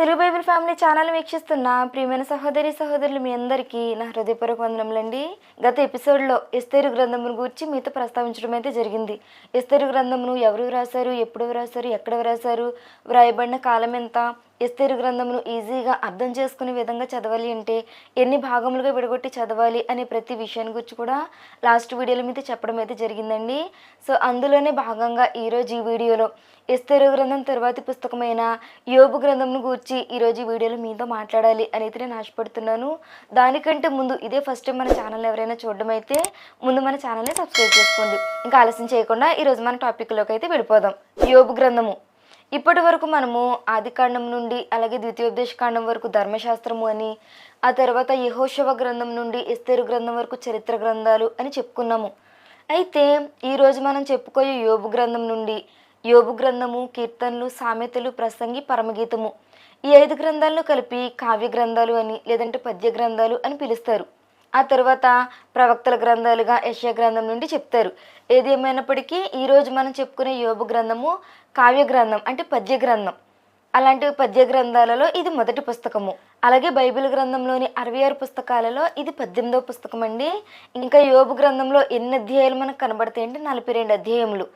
Telugu Bible family channel వీక్షిస్తున్న ప్రియమైన సహోదరి సహోదరులు మీ అందరికీ నా హృదయపూర్వక వందనములండి. గత ఎపిసోడ్లో ఎస్తేరు గ్రంథమును గురించి మీతో ప్రస్తావించడం అయితే జరిగింది. ఎస్తేరు గ్రంథమును ఎవరు వ్రాసారు ఎప్పుడు వ్రాసారు ఎక్కడ వ్రాసారు వ్రాయబడిన కాలం ఎంత ఇస్తేరు గ్రంథమును ఈజీగా అర్థం చేసుకునే విధంగా చదవాలి అంటే ఎన్ని భాగములుగా విడగొట్టి చదవాలి అనే ప్రతి విషయాన్ని గురించి కూడా లాస్ట్ వీడియోలో మీద చెప్పడం అయితే జరిగిందండి. సో అందులోనే భాగంగా ఈరోజు ఈ వీడియోలో ఇస్తేరు గ్రంథం తరువాతి పుస్తకమైన యోబు గ్రంథంను గూర్చి ఈరోజు ఈ వీడియోలో మీతో మాట్లాడాలి అని అయితే నేను ఆశపడుతున్నాను. దానికంటే ముందు ఇదే ఫస్ట్ టైం మన ఛానల్ ఎవరైనా చూడడం అయితే ముందు మన ఛానల్ని సబ్స్క్రైబ్ చేసుకోండి. ఇంకా ఆలస్యం చేయకుండా ఈరోజు మన టాపిక్లోకి అయితే వెళ్ళిపోదాం. యోబు గ్రంథము ఇప్పటి వరకు మనము ఆదికాండం నుండి అలాగే ద్వితీయోపదేశ కాండం వరకు ధర్మశాస్త్రము అని ఆ తర్వాత యహోశవ గ్రంథం నుండి ఇస్తేరు గ్రంథం వరకు చరిత్ర గ్రంథాలు అని చెప్పుకున్నాము. అయితే ఈరోజు మనం చెప్పుకోయే యోబు గ్రంథం నుండి యోబు గ్రంథము కీర్తనలు సామెతలు ప్రసంగి పరమగీతము ఈ ఐదు గ్రంథాలను కలిపి కావ్య గ్రంథాలు అని లేదంటే పద్య గ్రంథాలు అని పిలుస్తారు. ఆ తర్వాత ప్రవక్తల గ్రంథాలుగా యశ్య గ్రంథం నుండి చెప్తారు. ఏది ఏమైనప్పటికీ ఈరోజు మనం చెప్పుకునే యోబు గ్రంథము కావ్య గ్రంథం అంటే పద్య గ్రంథం. అలాంటి పద్య గ్రంథాలలో ఇది మొదటి పుస్తకము. అలాగే బైబిల్ గ్రంథంలోని అరవై ఆరు పుస్తకాలలో ఇది పద్దెనిమిదవ పుస్తకం అండి ఇంకా యోబు గ్రంథంలో ఎన్ని అధ్యాయాలు మనకు కనబడతాయి అంటే నలభై రెండు అధ్యాయములు.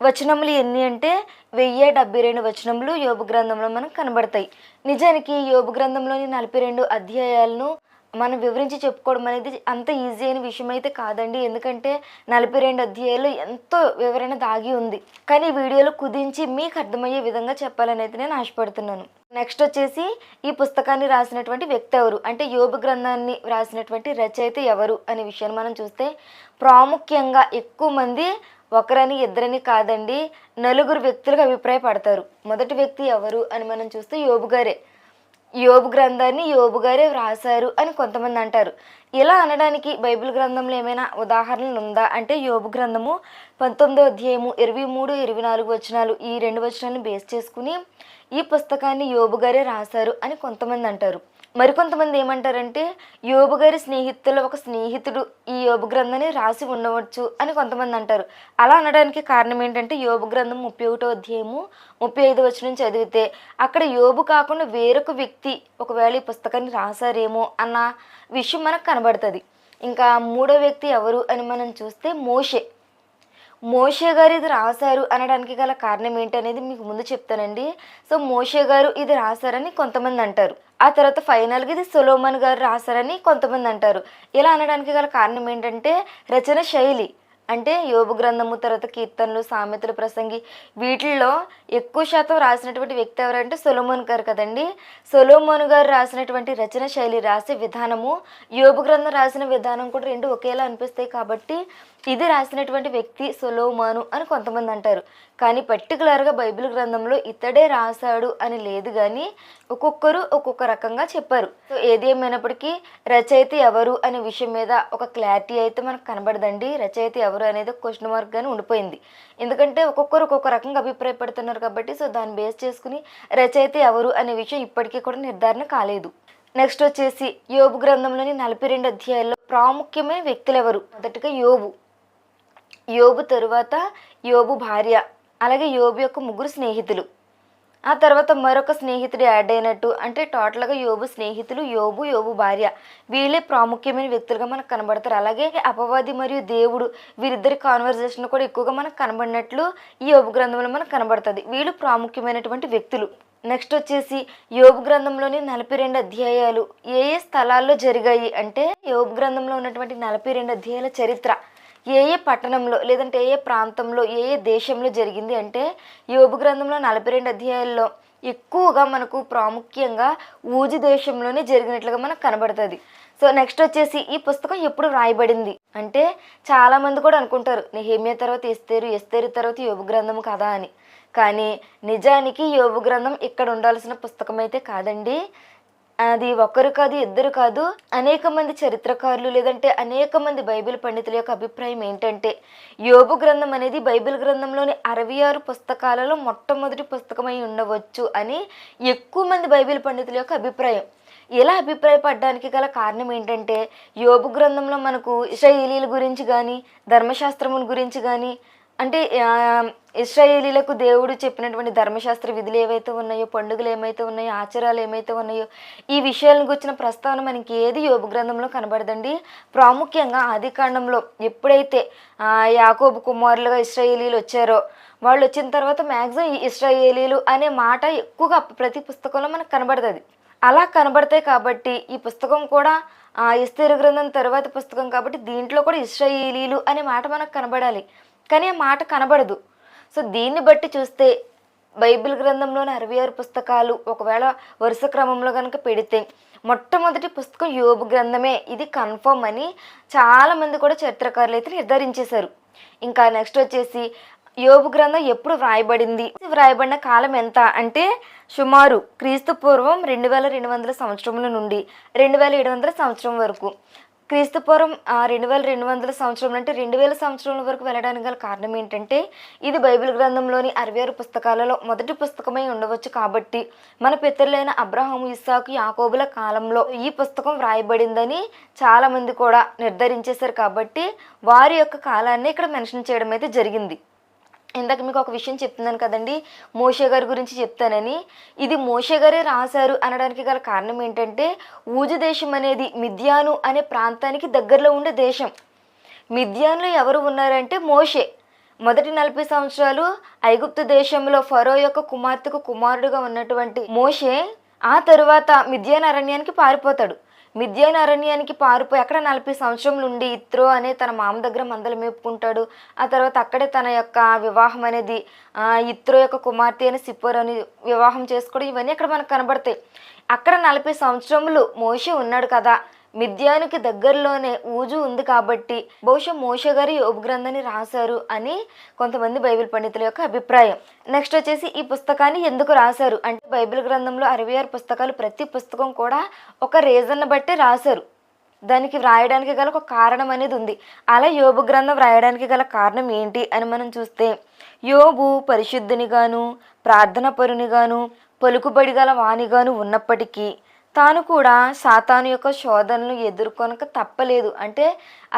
వచనములు ఎన్ని అంటే వెయ్యి డెబ్బై రెండు వచనములు యోబు గ్రంథంలో మనకు కనబడతాయి. నిజానికి యోబు గ్రంథంలోని నలభై రెండు అధ్యాయాలను మనం వివరించి చెప్పుకోవడం అనేది అంత ఈజీ అయిన విషయం అయితే కాదండి. ఎందుకంటే నలభై రెండు అధ్యాయాలు ఎంతో వివరణ దాగి ఉంది. కానీ ఈ వీడియోలో కుదించి మీకు అర్థమయ్యే విధంగా చెప్పాలని అయితే నేను ఆశపడుతున్నాను. నెక్స్ట్ వచ్చేసి ఈ పుస్తకాన్ని రాసినటువంటి వ్యక్తి ఎవరు? అంటే యోగ గ్రంథాన్ని రాసినటువంటి రచయిత ఎవరు అనే విషయాన్ని మనం చూస్తే ప్రాముఖ్యంగా ఎక్కువ మంది ఒకరని ఇద్దరని కాదండి నలుగురు వ్యక్తులకు అభిప్రాయపడతారు. మొదటి వ్యక్తి ఎవరు అని మనం చూస్తే యోబు గారే. యోబు గ్రంథాన్ని యోబు గారే వ్రాసారు అని కొంతమంది అంటారు. ఇలా అనడానికి బైబిల్ గ్రంథంలో ఏమైనా ఉదాహరణలు ఉందా? అంటే యోబు గ్రంథము పంతొమ్మిదో అధ్యాయము ఇరవై మూడు ఇరవై నాలుగు వచనాలు ఈ రెండు వచనాలను బేస్ చేసుకుని ఈ పుస్తకాన్ని యోబు గారే రాశారు అని కొంతమంది అంటారు. మరికొంతమంది ఏమంటారంటే యోబు గారి స్నేహితుల్లో ఒక స్నేహితుడు ఈ యోబు గ్రంథాన్ని రాసి ఉండవచ్చు అని కొంతమంది అంటారు. అలా అనడానికి కారణం ఏంటంటే యోబు గ్రంథం ముప్పై ఒకటో అధ్యాయము ముప్పై ఐదు వచ్చిన చదివితే అక్కడ యోబు కాకుండా వేరొక వ్యక్తి ఒకవేళ ఈ పుస్తకాన్ని రాశారేమో అన్న విషయం మనకు కనబడుతుంది. ఇంకా మూడో వ్యక్తి ఎవరు అని మనం చూస్తే మోషే. మోషే గారు ఇది రాశారు అనడానికి గల కారణం ఏంటనేది మీకు ముందు చెప్తానండి. సో మోషే గారు ఇది రాశారని కొంతమంది అంటారు. ఆ తర్వాత ఫైనల్గా ఇది సులోమన్ గారు రాశారని కొంతమంది అంటారు. ఇలా అనడానికి గల కారణం ఏంటంటే రచన శైలి. అంటే యోబు గ్రంథము తర్వాత కీర్తనలు సామెతలు ప్రసంగి వీటిల్లో ఎక్కువ శాతం రాసినటువంటి వ్యక్తి ఎవరంటే సొలోమోన్ గారు కదండి. సొలోమోన్ గారు రాసినటువంటి రచన శైలి రాసే విధానము యోబు గ్రంథం రాసిన విధానం కూడా రెండు ఒకేలా అనిపిస్తాయి కాబట్టి ఇది రాసినటువంటి వ్యక్తి సొలోమాను అని కొంతమంది అంటారు. కానీ పర్టికులర్గా బైబిల్ గ్రంథంలో ఇతడే రాశాడు అని లేదు కానీ ఒక్కొక్కరు ఒక్కొక్క రకంగా చెప్పారు. సో ఏది ఏమైనప్పటికీ రచయిత ఎవరు అనే విషయం మీద ఒక క్లారిటీ అయితే మనకు కనబడదండి. రచయిత ఎవరు అనేది క్వశ్చన్ మార్క్ గానే ఉండిపోయింది. ఎందుకంటే ఒక్కొక్కరు ఒక్కొక్క రకంగా అభిప్రాయపడుతున్నారు కాబట్టి సో దాన్ని బేస్ చేసుకుని రచయిత ఎవరు అనే విషయం ఇప్పటికీ కూడా నిర్ధారణ కాలేదు. నెక్స్ట్ వచ్చేసి యోబు గ్రంథంలోని నలభై రెండు అధ్యాయాల్లో ప్రాముఖ్యమైన వ్యక్తులు ఎవరు మొదటగా యోబు. యోబు తరువాత యోబు భార్య. అలాగే యోబు యొక్క ముగ్గురు స్నేహితులు. ఆ తర్వాత మరొక స్నేహితుడు యాడ్ అయినట్టు అంటే టోటల్గా యోబు స్నేహితులు యోబు యోబు భార్య. వీళ్ళే ప్రాముఖ్యమైన వ్యక్తులుగా మనకు కనబడతారు. అలాగే అపవాది మరియు దేవుడు వీరిద్దరి కాన్వర్జేషన్ కూడా ఎక్కువగా మనకు కనబడినట్లు ఈ యోబు గ్రంథంలో మనకు కనబడుతుంది. వీళ్ళు ప్రాముఖ్యమైనటువంటి వ్యక్తులు. నెక్స్ట్ వచ్చేసి యోబు గ్రంథంలోని నలభై రెండు అధ్యాయాలు ఏ ఏ స్థలాల్లో జరిగాయి అంటే యోబు గ్రంథంలో ఉన్నటువంటి నలభై రెండు అధ్యాయాల చరిత్ర. ఏ ఏ పట్టణంలో లేదంటే ఏ ఏ ప్రాంతంలో ఏ ఏ దేశంలో జరిగింది అంటే యోబు గ్రంథంలో నలభై రెండు అధ్యాయాల్లో ఎక్కువగా మనకు ప్రాముఖ్యంగా ఊజి దేశంలోనే జరిగినట్లుగా మనకు కనబడుతుంది. సో నెక్స్ట్ వచ్చేసి ఈ పుస్తకం ఎప్పుడు వ్రాయబడింది అంటే చాలామంది కూడా అనుకుంటారు నెహేమియా తర్వాత ఎస్తేరు ఎస్తేరు తర్వాత యోగు గ్రంథం కదా అని. కానీ నిజానికి యోగు గ్రంథం ఇక్కడ ఉండాల్సిన పుస్తకం అయితే కాదండి. అది ఒకరు కాదు ఇద్దరు కాదు అనేక మంది చరిత్రకారులు లేదంటే అనేక మంది బైబిల్ పండితుల యొక్క అభిప్రాయం ఏంటంటే యోబు గ్రంథం అనేది బైబిల్ గ్రంథంలోని అరవై ఆరు పుస్తకాలలో మొట్టమొదటి పుస్తకమై ఉండవచ్చు అని ఎక్కువ మంది బైబిల్ పండితుల యొక్క అభిప్రాయం. ఇలా అభిప్రాయపడడానికి గల కారణం ఏంటంటే యోబు గ్రంథంలో మనకు ఇస్రాయేలీల గురించి కానీ ధర్మశాస్త్రముల గురించి కానీ అంటే ఇస్రాయేలీలకు దేవుడు చెప్పినటువంటి ధర్మశాస్త్ర విధులు ఏవైతే ఉన్నాయో పండుగలు ఏమైతే ఉన్నాయో ఆచారాలు ఏమైతే ఉన్నాయో ఈ విషయాలను గురించిన ప్రస్తావన మనకి ఏది యోగ గ్రంథంలో కనబడదండి. ప్రాముఖ్యంగా ఆది కాండంలో ఎప్పుడైతే యాకోబు కుమారులుగా ఇస్రాయేలీలు వచ్చారో వాళ్ళు వచ్చిన తర్వాత మ్యాక్సిమం ఇస్రాయేలీలు అనే మాట ఎక్కువగా ప్రతి పుస్తకంలో మనకు కనబడుతుంది. అలా కనబడతాయి కాబట్టి ఈ పుస్తకం కూడా ఆ, ఇస్తేరు గ్రంథం తర్వాత పుస్తకం కాబట్టి దీంట్లో కూడా ఇస్రాయేలీలు అనే మాట మనకు కనబడాలి. కానీ ఆ మాట కనబడదు. సో దీన్ని బట్టి చూస్తే బైబిల్ గ్రంథంలోని అరవై ఆరు పుస్తకాలు ఒకవేళ వరుస క్రమంలో కనుక పెడితే మొట్టమొదటి పుస్తకం యోబు గ్రంథమే. ఇది కన్ఫర్మ్ అని చాలామంది కూడా చరిత్రకారులు అయితే నిర్ధారించేశారు. ఇంకా నెక్స్ట్ వచ్చేసి యోబు గ్రంథం ఎప్పుడు వ్రాయబడింది? వ్రాయబడిన కాలం ఎంత? అంటే సుమారు క్రీస్తు పూర్వం రెండు వేల రెండు వందల సంవత్సరముల నుండి రెండు వేల ఏడు వందల సంవత్సరం వరకు. క్రీస్తుపూర్వం రెండు వేల రెండు వందల సంవత్సరం అంటే రెండు వేల సంవత్సరాల వరకు వెళ్ళడానికి గల కారణం ఏంటంటే ఇది బైబిల్ గ్రంథంలోని అరవై ఆరు పుస్తకాలలో మొదటి పుస్తకమై ఉండవచ్చు కాబట్టి మన పితరులైన అబ్రహాము ఇస్సాకు యాకోబుల కాలంలో ఈ పుస్తకం వ్రాయబడిందని చాలామంది కూడా నిర్ధారించేశారు కాబట్టి వారి యొక్క కాలాన్ని ఇక్కడ మెన్షన్ చేయడం అయితే జరిగింది. ఇందాక మీకు ఒక విషయం చెప్తున్నాను కదండి. మోషే గారి గురించి చెప్తానని. ఇది మోషే గారే రాశారు అనడానికి గల కారణం ఏంటంటే ఊజు దేశం అనేది మిథ్యాను అనే ప్రాంతానికి దగ్గరలో ఉండే దేశం. మిథ్యాన్లో ఎవరు ఉన్నారంటే మోషే. మొదటి నలభై సంవత్సరాలు ఐగుప్తు దేశంలో ఫరో యొక్క కుమార్తెకు కుమారుడుగా ఉన్నటువంటి మోషే ఆ తరువాత మిథ్యానారణ్యానికి పారిపోతాడు. మిథ్యానారణ్యానికి పారిపోయి అక్కడ నలభై సంవత్సరం నుండి ఇత్రో అనే తన మామ దగ్గర మందలు మేపుకుంటాడు. ఆ తర్వాత అక్కడే తన యొక్క వివాహం అనేది ఇత్రో యొక్క కుమార్తె అని సిప్పోర్ అని వివాహం చేసుకోవడం ఇవన్నీ అక్కడ మనకు కనబడతాయి. అక్కడ నలభై సంవత్సరములు మోషి ఉన్నాడు కదా. మిథ్యానికి దగ్గరలోనే ఊజు ఉంది కాబట్టి బహుశా మోష గారు యోబు గ్రంథాన్ని రాశారు అని కొంతమంది బైబిల్ పండితుల యొక్క అభిప్రాయం. నెక్స్ట్ వచ్చేసి ఈ పుస్తకాన్ని ఎందుకు రాశారు? అంటే బైబిల్ గ్రంథంలో అరవై ఆరు పుస్తకాలు ప్రతి పుస్తకం కూడా ఒక రీజన్ బట్టి రాశారు. దానికి వ్రాయడానికి గల ఒక కారణం అనేది ఉంది. అలా యోబు గ్రంథం వ్రాయడానికి గల కారణం ఏంటి అని మనం చూస్తే యోబు పరిశుద్ధునిగాను ప్రార్థన పరునిగాను పలుకుబడి గల వాణిగాను ఉన్నప్పటికీ తాను కూడా సాతాను యొక్క శోధనలు ఎదుర్కొనక తప్పలేదు. అంటే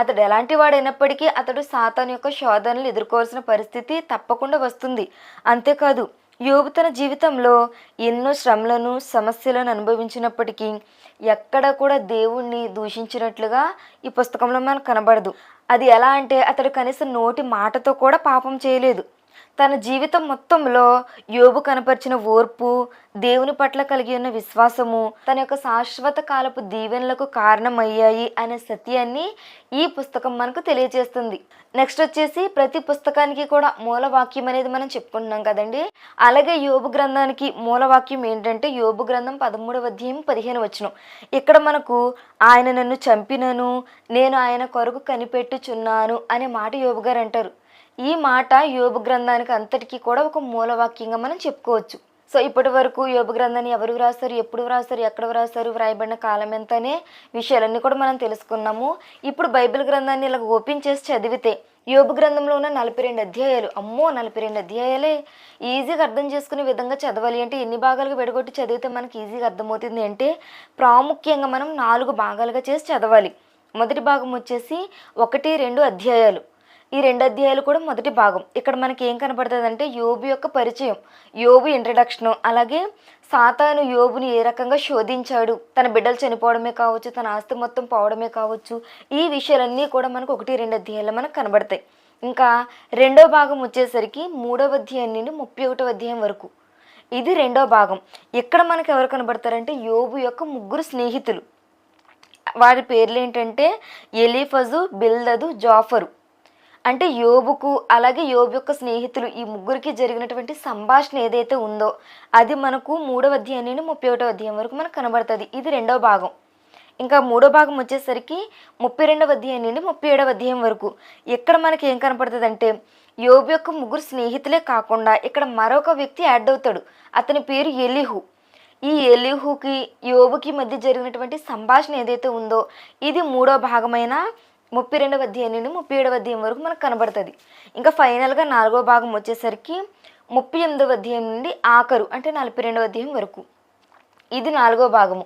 అతడు ఎలాంటి వాడైనప్పటికీ అతడు సాతాను యొక్క శోధనలు ఎదుర్కోవాల్సిన పరిస్థితి తప్పకుండా వస్తుంది. అంతేకాదు యోబు తన జీవితంలో ఎన్నో శ్రమలను సమస్యలను అనుభవించినప్పటికీ ఎక్కడ కూడా దేవుణ్ణి దూషించినట్లుగా ఈ పుస్తకంలో మనకు కనబడదు. అది ఎలా అంటే అతడు కనీసం నోటి మాటతో కూడా పాపం చేయలేదు. తన జీవితం మొత్తంలో యోబు కనపరిచిన ఓర్పు దేవుని పట్ల కలిగి ఉన్న విశ్వాసము తన యొక్క శాశ్వత కాలపు దీవెనలకు కారణమయ్యాయి అనే సత్యాన్ని ఈ పుస్తకం మనకు తెలియజేస్తుంది. నెక్స్ట్ వచ్చేసి ప్రతి పుస్తకానికి కూడా మూలవాక్యం అనేది మనం చెప్పుకుంటున్నాం కదండి. అలాగే యోబు గ్రంథానికి మూలవాక్యం ఏంటంటే యోబు గ్రంథం పదమూడవ అధ్యాయం పదిహేను వచ్చును ఇక్కడ మనకు ఆయన నన్ను చంపినను నేను ఆయన కొరకు కనిపెట్టుచున్నాను అనే మాట యోబు గారు అంటారు. ఈ మాట యోబు గ్రంథానికి అంతటికీ కూడా ఒక మూలవాక్యంగా మనం చెప్పుకోవచ్చు. సో ఇప్పటి వరకు యోబు గ్రంథాన్ని ఎవరు వ్రాస్తారు ఎప్పుడు వ్రాస్తారు ఎక్కడ వ్రాస్తారు వ్రాయబడిన కాలం ఎంత అనే విషయాలన్నీ కూడా మనం తెలుసుకున్నాము. ఇప్పుడు బైబిల్ గ్రంథాన్ని ఇలా ఓపెన్ చేసి చదివితే యోబు గ్రంథంలో ఉన్న నలభై రెండు అధ్యాయాలు అమ్మో నలభై రెండు అధ్యాయాలే ఈజీగా అర్థం చేసుకునే విధంగా చదవాలి అంటే ఎన్ని భాగాలుగా విడగొట్టి చదివితే మనకి ఈజీగా అర్థమవుతుంది అంటే ప్రాముఖ్యంగా మనం నాలుగు భాగాలుగా చేసి చదవాలి. మొదటి భాగం వచ్చేసి ఒకటి రెండు అధ్యాయాలు. ఈ రెండు అధ్యాయాలు కూడా మొదటి భాగం. ఇక్కడ మనకి ఏం కనబడుతుంది అంటే యోబు యొక్క పరిచయం. యోబు ఇంట్రడక్షన్ అలాగే సాతాను యోబుని ఏ రకంగా శోధించాడు? తన బిడ్డలు చనిపోవడమే కావచ్చు తన ఆస్తి మొత్తం పోవడమే కావచ్చు. ఈ విషయాలన్నీ కూడా మనకు ఒకటి రెండు అధ్యాయాలు మనకు కనబడతాయి. ఇంకా రెండో భాగం వచ్చేసరికి మూడవ అధ్యాయం నుండి ముప్పై ఒకటో అధ్యాయం వరకు. ఇది రెండో భాగం. ఇక్కడ మనకు ఎవరు కనబడతారంటే యోబు యొక్క ముగ్గురు స్నేహితులు. వారి పేర్లు ఏంటంటే ఎలీఫజు బిల్దదు జాఫరు. అంటే యోబుకు అలాగే యోబు యొక్క స్నేహితులు ఈ ముగ్గురికి జరిగినటువంటి సంభాషణ ఏదైతే ఉందో అది మనకు మూడవ అధ్యాయం నుండి ముప్పై ఒకటో అధ్యాయం వరకు మనకు కనబడుతుంది. ఇది రెండవ భాగం. ఇంకా మూడో భాగం వచ్చేసరికి ముప్పై రెండవ అధ్యాయం నుండి ముప్పై ఏడవ అధ్యాయం వరకు ఇక్కడ మనకి ఏం కనపడుతుంది అంటే యోబు యొక్క ముగ్గురు స్నేహితులే కాకుండా ఇక్కడ మరొక వ్యక్తి యాడ్ అవుతాడు. అతని పేరు ఎలిహు. ఈ ఎలిహుకి యోబుకి మధ్య జరిగినటువంటి సంభాషణ ఏదైతే ఉందో ఇది మూడో భాగమైన ముప్పై రెండవ అధ్యాయం నుండి ముప్పై ఏడవ అధ్యాయం వరకు మనకు కనబడుతుంది. ఇంకా ఫైనల్గా నాలుగో భాగం వచ్చేసరికి ముప్పై ఎనిమిదవ అధ్యాయం నుండి ఆఖరు అంటే నలభై రెండవ అధ్యాయం వరకు. ఇది నాలుగో భాగము.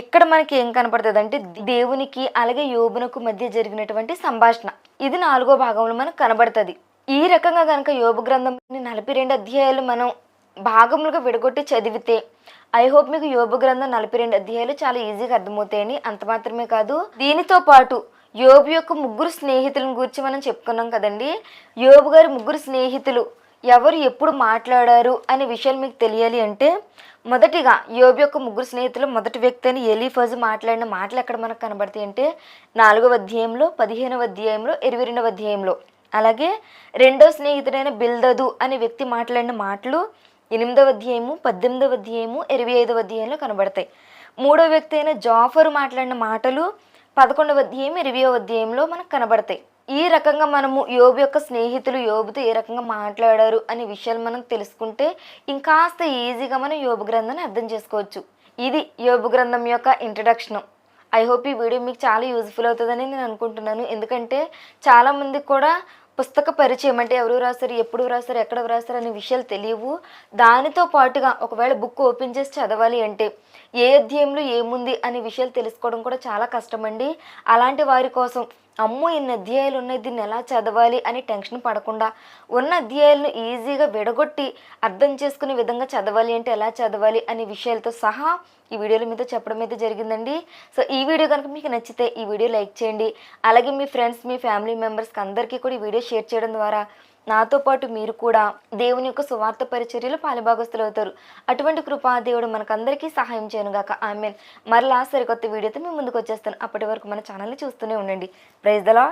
ఇక్కడ మనకి ఏం కనపడుతుంది అంటే దేవునికి అలాగే యోబునకు మధ్య జరిగినటువంటి సంభాషణ. ఇది నాలుగో భాగంలో మనకు కనబడుతుంది. ఈ రకంగా కనుక యోబు గ్రంథంని నలభై రెండు అధ్యాయాలు మనం భాగములుగా విడగొట్టి చదివితే ఐ హోప్ మీకు యోబు గ్రంథం నలభై రెండు అధ్యాయాలు చాలా ఈజీగా అర్థమవుతాయని అంత మాత్రమే కాదు. దీనితో పాటు యోబు యొక్క ముగ్గురు స్నేహితులను గురించి మనం చెప్పుకున్నాం కదండి. యోబు గారి ముగ్గురు స్నేహితులు ఎవరు ఎప్పుడు మాట్లాడారు అనే విషయాలు మీకు తెలియాలి అంటే మొదటిగా యోబు యొక్క ముగ్గురు స్నేహితులు మొదటి వ్యక్తి అని ఎలీఫజ్ మాట్లాడిన మాటలు ఎక్కడ మనకు కనబడతాయి అంటే నాలుగవ అధ్యాయంలో పదిహేనవ అధ్యాయంలో ఇరవై రెండవ అధ్యాయంలో. అలాగే రెండో స్నేహితుడైన బిల్దదు అనే వ్యక్తి మాట్లాడిన మాటలు ఎనిమిదవ అధ్యాయము పద్దెనిమిదవ అధ్యాయము ఇరవై ఐదవ అధ్యాయంలో కనబడతాయి. మూడో వ్యక్తి అయిన జాఫరు మాట్లాడిన మాటలు పదకొండవ అధ్యాయం ఇరవయో అధ్యాయంలో మనకు కనబడతాయి. ఈ రకంగా మనము యోబు యొక్క స్నేహితులు యోబుతో ఏ రకంగా మాట్లాడారు అనే విషయాలు మనం తెలుసుకుంటే ఇంకాస్త ఈజీగా మనం యోబు గ్రంథాన్ని అర్థం చేసుకోవచ్చు. ఇది యోబు గ్రంథం యొక్క ఇంట్రడక్షన్ ఐ హోప్ ఈ వీడియో మీకు చాలా యూజ్ఫుల్ అవుతుందని నేను అనుకుంటున్నాను. ఎందుకంటే చాలామందికి కూడా పుస్తక పరిచయం అంటే ఎవరు రాశారు ఎప్పుడు రాశారు ఎక్కడ రాశారు అనే విషయాలు తెలియవు. దానితో పాటుగా ఒకవేళ బుక్ ఓపెన్ చేసి చదవాలి అంటే ఏ అధ్యాయంలో ఏముంది అనే విషయాలు తెలుసుకోవడం కూడా చాలా కష్టమండి. అలాంటి వారి కోసం అమ్మో ఇన్ని అధ్యాయాలు ఉన్నాయి దీన్ని ఎలా చదవాలి అని టెన్షన్ పడకుండా ఉన్న అధ్యాయాలను ఈజీగా విడగొట్టి అర్థం చేసుకునే విధంగా చదవాలి అంటే ఎలా చదవాలి అనే విషయాలతో సహా ఈ వీడియోలో మీతో చెప్పడం అయితే జరిగిందండి. సో ఈ వీడియో కనుక మీకు నచ్చితే ఈ వీడియో లైక్ చేయండి. అలాగే మీ ఫ్రెండ్స్ మీ ఫ్యామిలీ మెంబర్స్కి అందరికీ కూడా ఈ వీడియో షేర్ చేయడం ద్వారా నాతో పాటు మీరు కూడా దేవుని యొక్క సువార్త పరిచర్యలు పాలుభాగస్తులు అవుతారు. అటువంటి కృపా దేవుడు మనకందరికీ సహాయం చేయను గాక ఆమెన్. మరలా సరికొత్త వీడియోతో మేము ముందుకు వచ్చేస్తాను. అప్పటి వరకు మన ఛానల్ని చూస్తూనే ఉండండి. ప్రైజ్ దలా